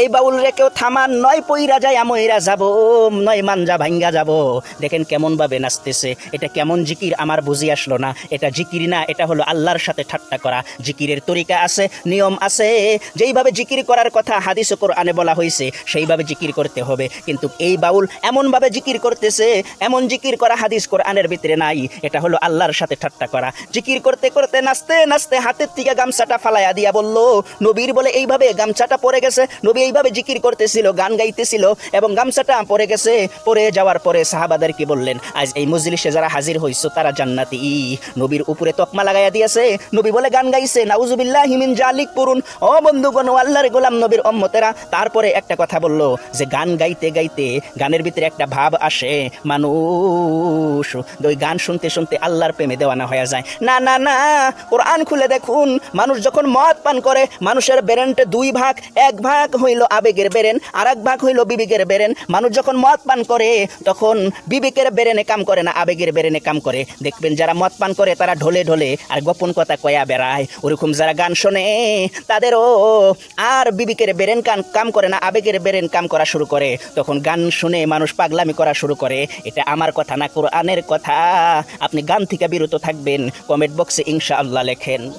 এই বাউল রে কেউ থামান নয় পইরা যায় আমইরা যাব নয় মানজা ভাঙ্গা যাব। দেখেন কেমন ভাবে নাচতেছে, এটা কেমন জিকির আমার বুঝি আসলো না। এটা জিকির না, এটা হলো আল্লাহর সাথে ঠাট্টা করা। জিকিরের তরিকা আছে, নিয়ম আছে। যেইভাবে জিকির করার কথা হাদিস কোরআনে বলা হয়েছে সেইভাবে জিকির করতে হবে। কিন্তু এই বাউল এমনভাবে জিকির করতেছে, এমন জিকির করা হাদিস কোরআনের ভিতরে নাই। এটা হলো আল্লাহর সাথে ঠাট্টা করা। জিকির করতে করতে নাচতে নাচতে হাতের থেকে গামছাটা ফালাইয়া দিয়া বলল, নবীর বলে এইভাবে গামছাটা পরে গেছে নবী এইভাবে জিকির করতেছিল, গান গাইতেছিল এবং গামছাটা পরে গেছে, পরে যাওয়ার পরে সাহাবাদেরকে বললেন, আজ এই মজলিসে যারা হাজির হইছো তারা জান্নাতি। নবীর উপরে তকমা লাগাইয়া দিয়েছে। নবী বলে, গান গাইছে, নাউজুবিল্লাহ হিমিন জালিক করুন। ও বন্ধুগণ আল্লাহর গোলাম নবীর অম্মতেরা তারপরে একটা কথা বলল যে, গান গাইতে গাইতে গানের ভিতরে একটা ভাব আসে, মানুষ ওই গান শুনতে শুনতে আল্লাহর প্রেমে দেওয়ানা হয়ে যায়। না না না, কোরআন খুলে দেখুন, মানুষ যখন মদ পান করে, মানুষের বেরেনটা দুই ভাগ, এক ভাগ হইল আবেগের বেরেন আর এক ভাগ হইল বিবেকের বেরেন। মানুষ যখন মদ পান করে, তখন বিবেকের বেরেনে কাম করে না, আবেগের বেরেনে কাম করে। দেখবেন যারা মদ পান করে, তারা ঢোলে ঢোলে, আর গোপন কথা কয়া বেড়ায়। ওরকম যারা গান শোনে, তাদেরও আর বিবেকের বেরেন কান কাম করে না, আবেগের বেরেন কাম করা শুরু করে। তখন গান শুনে মানুষ পাগলামি করা শুরু করে। এটা আমার কথা না, কোরআনের কথা। আপনি গান থেকে বিরত থাকবেন। কমেন্ট বক্সে ইনশাআল্লাহ লেখেন।